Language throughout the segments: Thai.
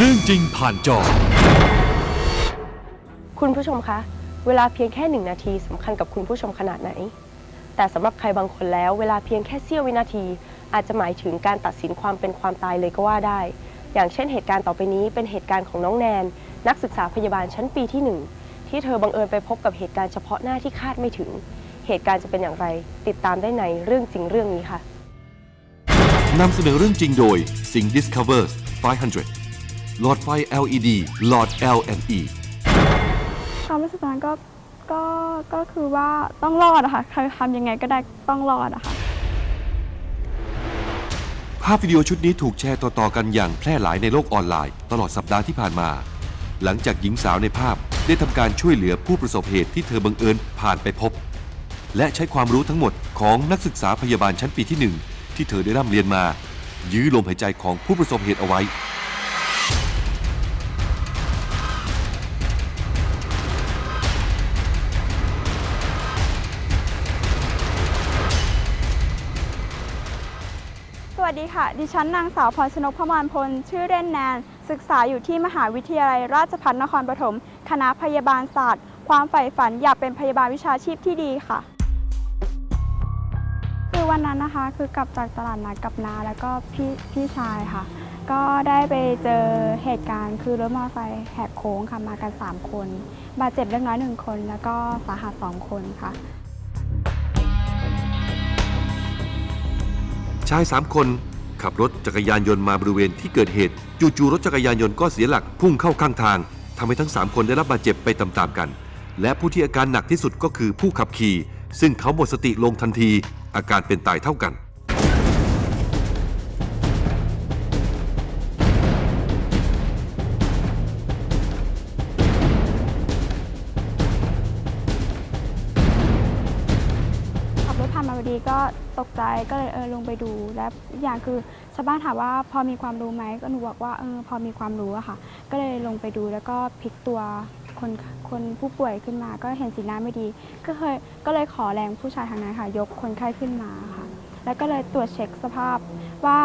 เรื่องจริงผ่านจอ คุณผู้ชมคะ เวลาเพียงแค่หนึ่งนาทีสำคัญกับคุณผู้ชมขนาดไหน แต่สำหรับใครบางคนแล้ว เวลาเพียงแค่เสี้ยววินาที อาจจะหมายถึงการตัดสินความเป็นความตายเลยก็ว่าได้ อย่างเช่นเหตุการณ์ต่อไปนี้เป็นเหตุการณ์ของน้องแนน นักศึกษาพยาบาลชั้นปีที่หนึ่งที่เธอบังเอิญไปพบกับเหตุการณ์เฉพาะหน้าที่คาดไม่ถึง เหตุการณ์จะเป็นอย่างไร ติดตามได้ในเรื่องจริงเรื่องนี้ค่ะ นำเสนอเรื่องจริงโดย Sing Discovers 500 หลอดไฟ LED หลอด L&E ความรู้สึกตอนนั้นก็ก็ก็คือว่าต้องรอดอะค่ะใครทำยังไงก็ได้ต้องรอดอะค่ะ ภาพวิดีโอชุดนี้ถูกแชร์ต่อๆกันอย่างแพร่หลายในโลกออนไลน์ ตลอดสัปดาห์ที่ผ่านมา หลังจากหญิงสาวในภาพได้ทำการช่วยเหลือผู้ประสบเหตุที่เธอบังเอิญผ่านไปพบ และใช้ความรู้ทั้งหมดของนักศึกษาพยาบาลชั้นปีที่หนึ่งที่เธอได้ร่ำเรียนมา ยื้อลมหายใจของผู้ประสบเหตุเอาไว้ วัสดีค่ะ ดิฉันนางสาวพรชนกพมานพล ชื่อเล่นแนน ศึกษาอยู่ที่มหาวิทยาลัยราชภัฏนครปฐม คณะพยาบาลศาสตร์ ความใฝ่ฝันอยากเป็นพยาบาลวิชาชีพที่ดีค่ะ คือวันนั้นนะคะ คือกลับจากตลาดนัดกับนาแล้วก็พี่พี่ชายค่ะ ก็ได้ไปเจอเหตุการณ์ คือรถมอเตอร์ไซค์แหกโค้งค่ะมากัน 3 คน บาดเจ็บเล็กน้อยหนึ่งคน แล้วก็สาหัสสองคนค่ะ ชาย 3 คน ขับรถจักรยานยนต์มาบริเวณที่เกิดเหตุ จู่ๆรถจักรยานยนต์ก็เสียหลักพุ่งเข้าข้างทางทำให้ทั้ง 3 คนได้รับบาดเจ็บไปตามๆกัน และผู้ที่อาการหนักที่สุดก็คือผู้ขับขี่ ซึ่งเขาหมดสติลงทันที อาการเป็นตายเท่ากัน ขับรถผ่านมาพอดีก็ตกใจก็เลยเออลงไปดู และอีกอย่างคือชาวบ้านถามว่าพอมีความรู้ไหมก็หนูบอกว่าเออพอมีความรู้อะค่ะ ก็เลยลงไปดูแล้วก็พลิกตัวคนคนผู้ป่วยขึ้นมา ก็เห็นสีหน้าไม่ดี ก็เคยก็เลยขอแรงผู้ชายทางนั้นค่ะ ยกคนไข้ขึ้นมาค่ะ แล้วก็เลยตรวจเช็คสภาพว่า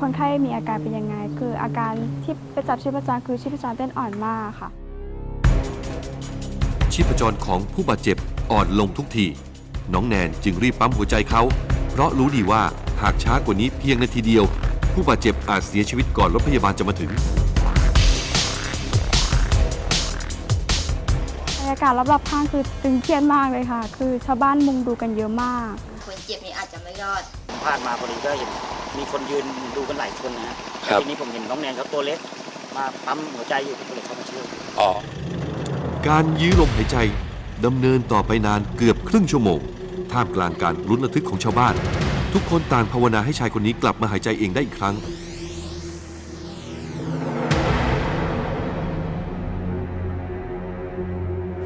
คนไข้มีอาการเป็นยังไง คืออาการที่ไปจับชีพจรคือชีพจรเต้นอ่อนมากค่ะ ชีพจรของผู้บาดเจ็บอ่อนลงทุกที น้องแนนจึงรีบปั๊มหัวใจเขา เพราะรู้ดีว่าหากช้ากว่านี้เพียงนาทีเดียว ผู้บาดเจ็บอาจเสียชีวิตก่อนรถพยาบาลจะมาถึง บรรยากาศรอบๆข้างคือตึงเครียดมากเลยค่ะ คือชาวบ้านมุงดูกันเยอะมาก คนเจ็บนี่อาจจะไม่รอด ผ่านมาพอดีก็เห็นมีคนยืนดูกันหลายคนนะฮะครับ ทีนี้ผมเห็นน้องแนนเขาตัวเล็ก มาปั๊มหัวใจอยู่ผมก็เลยเข้ามาช่วย อ๋อ การยื้อลมหายใจดำเนินต่อไปนานเกือบครึ่งชั่วโมง ท่ามกลางการลุ้นระทึกของชาวบ้าน ทุกคนต่างภาวนาให้ชายคนนี้กลับมาหายใจเองได้อีกครั้ง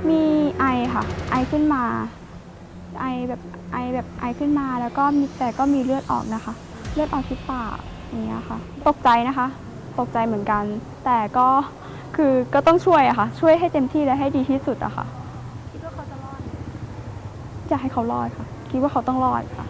มีไอค่ะ ไอขึ้นมา ไอแบบไอแบบไอขึ้นมาแล้วก็มีแต่ก็มีเลือดออกนะคะ เลือดออกที่ปากอย่างเงี้ยค่ะ ตกใจนะคะ ตกใจเหมือนกัน แต่ก็คือก็ต้องช่วยอะค่ะ ช่วยให้เต็มที่และให้ดีที่สุดอะค่ะ คิดว่าเขาจะรอด อยากให้เขารอดค่ะ คิดว่าเขาต้องรอดค่ะ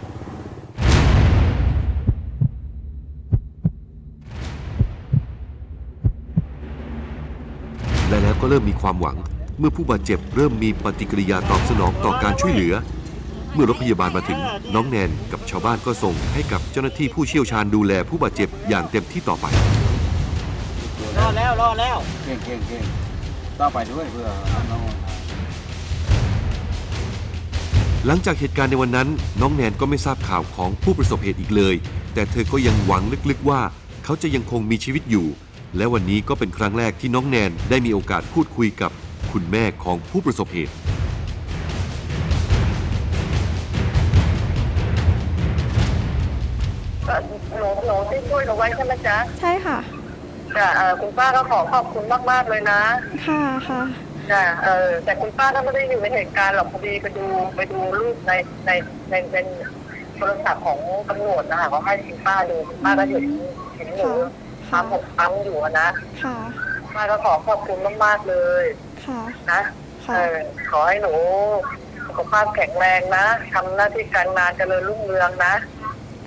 และแล้วก็เริ่มมีความหวัง เมื่อผู้บาดเจ็บเริ่มมีปฏิกิริยาตอบสนองต่อการช่วยเหลือ เมื่อรถพยาบาลมาถึงน้องแนนกับชาวบ้านก็ส่งให้กับเจ้าหน้าที่ผู้เชี่ยวชาญดูแลผู้บาดเจ็บอย่างเต็มที่ต่อไป รอดแล้ว รอดแล้ว เก่งเก่งเก่งต่อไปด้วยเพื่อน้อง หลังจากเหตุการณ์ในวันนั้น น้องแนนก็ไม่ทราบข่าวของผู้ประสบเหตุอีกเลย แต่เธอก็ยังหวังลึกๆว่า เขาจะยังคงมีชีวิตอยู่ และวันนี้ก็เป็นครั้งแรกที่น้องแนนได้มีโอกาสพูดคุยกับคุณแม่ของผู้ประสบเหตุเอ่อหนูหนูที่ช่วยหนูไว้ใช่ไหมจ๊ะใช่ค่ะจ้ะเอ่อคุณป้าก็ขอขอบคุณมาก ๆ เลยนะ ค่ะค่ะ จ้ะเออ แต่คุณป้าก็ไม่ได้อยู่ในเหตุการณ์หรอกพอดีไปดูไปดูรูปในในในในโทรศัพท์ของตำรวจนะคะเขาให้คุณป้าดูคุณป้าก็เห็นเห็นหนูค่ะปั๊มหกปั๊มอยู่อะนะค่ะ ป้าก็ขอขอบคุณมากๆเลย ค่ะ นะค่ะ เออขอให้หนูสุขภาพแข็งแรงนะทำหน้าที่การงานเจริญรุ่งเรืองนะ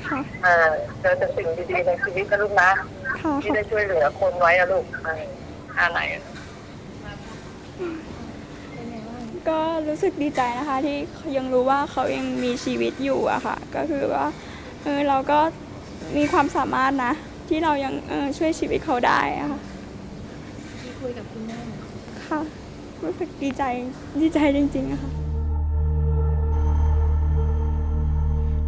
ค่ะ เออเจอแต่สิ่งดีๆในชีวิตนะลูกนะ ค่ะ ที่ได้ช่วยเหลือคนไว้นะลูกอ่าอ่าไหนก็ รู้สึกดีใจนะคะที่ยังรู้ว่าเขายังมีชีวิตอยู่อะค่ะ ก็คือว่าเออเราก็มีความสามารถนะ ที่เรายังเออช่วยชีวิตเขาได้อะค่ะคุยกับคุณแม่ค่ะ รู้สึกดีใจดีใจจริงๆอะค่ะ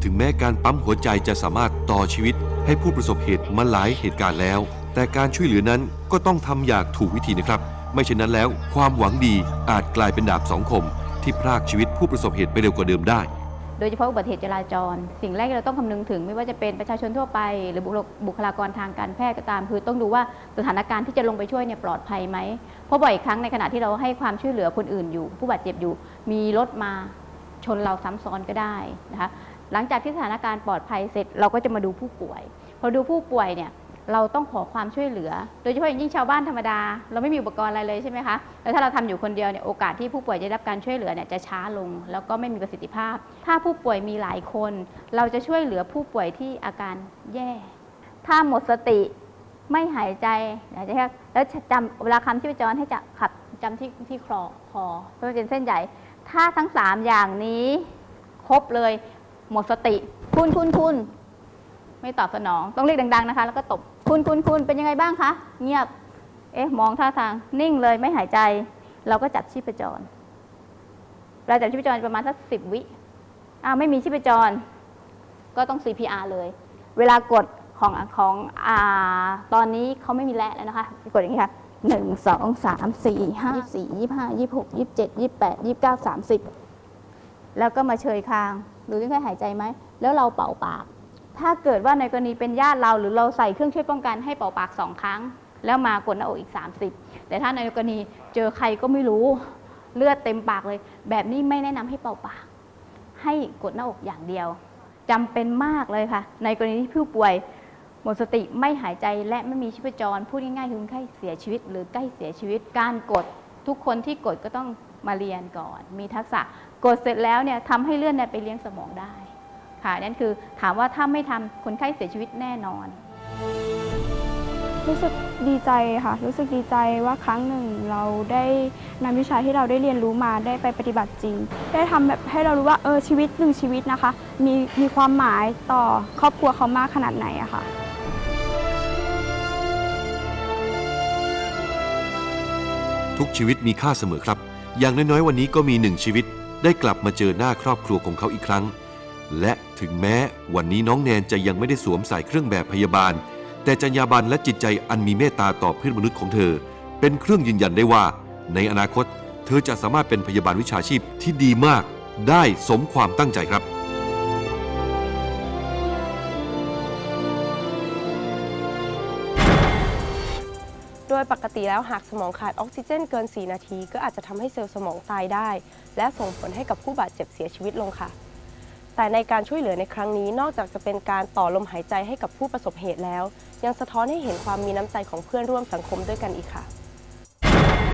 ถึงแม้การปั๊มหัวใจจะสามารถต่อชีวิตให้ผู้ประสบเหตุมาหลายเหตุการณ์แล้ว แต่การช่วยเหลือนั้นก็ต้องทำอย่างถูกวิธีนะครับ ไม่เช่นนั้นแล้ว ความหวังดีอาจกลายเป็นดาบสองคม ที่พรากชีวิตผู้ประสบเหตุไปเร็วกว่าเดิมได้ โดยเฉพาะอุบัติเหตุจราจร สิ่งแรกที่เราต้องคำนึงถึง ไม่ว่าจะเป็นประชาชนทั่วไป หรือบุคลบุคลากรทางการแพทย์ก็ตาม คือต้องดูว่าสถานการณ์ที่จะลงไปช่วยเนี่ยปลอดภัยไหมเพราะบ่อยครั้งในขณะที่เราให้ความช่วยเหลือคนอื่นอยู่ ผู้บาดเจ็บอยู่ มีรถมาชนเราซ้ำซ้อนก็ได้นะคะหลังจากที่สถานการณ์ปลอดภัยเสร็จเราก็จะมาดูผู้ป่วย พอดูผู้ป่วยเนี่ย เราต้องขอความช่วยเหลือ โดยเฉพาะอย่างยิ่งชาวบ้านธรรมดา เราไม่มีอุปกรณ์อะไรเลยใช่ไหมคะ แล้วถ้าเราทำอยู่คนเดียวเนี่ยโอกาสที่ผู้ป่วยจะได้รับการช่วยเหลือเนี่ยจะช้าลง แล้วก็ไม่มีประสิทธิภาพ ถ้าผู้ป่วยมีหลายคน เราจะช่วยเหลือผู้ป่วยที่อาการแย่ ถ้าหมดสติไม่หายใจอยากจะแล้วจำเวลาคำที่ประจรให้จะขับจำที่ที่คอคอเพื่อเป็นเส้นใหญ่ ถ้าทั้งสามอย่างนี้ครบเลยหมดสติ คุณคุณคุณไม่ตอบสนอง ต้องเรียกดัง ๆนะคะ แล้วก็ตบ คุณคุณคุณเป็นยังไงบ้างคะเงียบ เอ๊ะมองท่าทางนิ่งเลยไม่หายใจ เราก็จับชีพจร เราจับชีพจรประมาณสักสิบวิอ้าวไม่มีชีพจร ก็ต้อง CPR เลย เวลากดของของอ่าตอนนี้เขาไม่มีแร่แล้วนะคะกดอย่างนี้ค่ะหนึ่งสองสามสี่ห้าสี่ยี่ห้ายี่หกยี่เจ็ดยี่แปดยี่เก้าสามสิบแล้วก็มาเชยคางหรือยังไงหายใจไหม แล้วเราเป่าปาก ถ้าเกิดว่าในกรณีเป็นญาติเราหรือเราใส่เครื่องช่วยป้องกันให้เป่าปากสองครั้ง แล้วมากดหน้าอกอีก 30 แต่ถ้าในกรณีเจอใครก็ไม่รู้เลือดเต็มปากเลย แบบนี้ไม่แนะนำให้เป่าปาก ให้กดหน้าอกอย่างเดียวจำเป็นมากเลยค่ะ ในกรณีที่ผู้ป่วยหมดสติไม่หายใจและไม่มีชีพจรพูดง่ายๆคือคนไข้เสียชีวิต หรือใกล้เสียชีวิตการกดทุกคนที่กดก็ต้องมาเรียนก่อน มีทักษะกดเสร็จแล้วเนี่ยทำให้เลือดเนี่ยไปเลี้ยงสมองได้ ค่ะนั่นคือถามว่าถ้าไม่ทำคนไข้เสียชีวิตแน่นอน รู้สึกดีใจค่ะ รู้สึกดีใจว่าครั้งหนึ่งเราได้นำวิชาที่เราได้เรียนรู้มาได้ไปปฏิบัติจริง ได้ทำแบบให้เรารู้ว่าเออชีวิตหนึ่งชีวิตนะคะ มีมีความหมายต่อครอบครัวเขามากขนาดไหนอะค่ะทุกชีวิตมีค่าเสมอครับ อย่างน้อยๆ วันนี้ก็มีหนึ่งชีวิต ได้กลับมาเจอหน้าครอบครัวของเขาอีกครั้ง และถึงแม้วันนี้น้องแนนจะยังไม่ได้สวมใส่เครื่องแบบพยาบาล แต่จรรยาบรรณและจิตใจอันมีเมตตาต่อเพื่อนมนุษย์ของเธอ เป็นเครื่องยืนยันได้ว่า ในอนาคต เธอจะสามารถเป็นพยาบาลวิชาชีพที่ดีมาก ได้สมความตั้งใจครับโดยปกติแล้วหากสมองขาดออกซิเจนเกิน 4 นาที ก็อาจจะทำให้เซลล์สมองตายได้ และส่งผลให้กับผู้บาดเจ็บเสียชีวิตลงค่ะ แต่ในการช่วยเหลือในครั้งนี้นอกจากจะเป็นการต่อลมหายใจให้กับผู้ประสบเหตุแล้ว ยังสะท้อนให้เห็นความมีน้ำใจของเพื่อนร่วมสังคมด้วยกันอีกค่ะ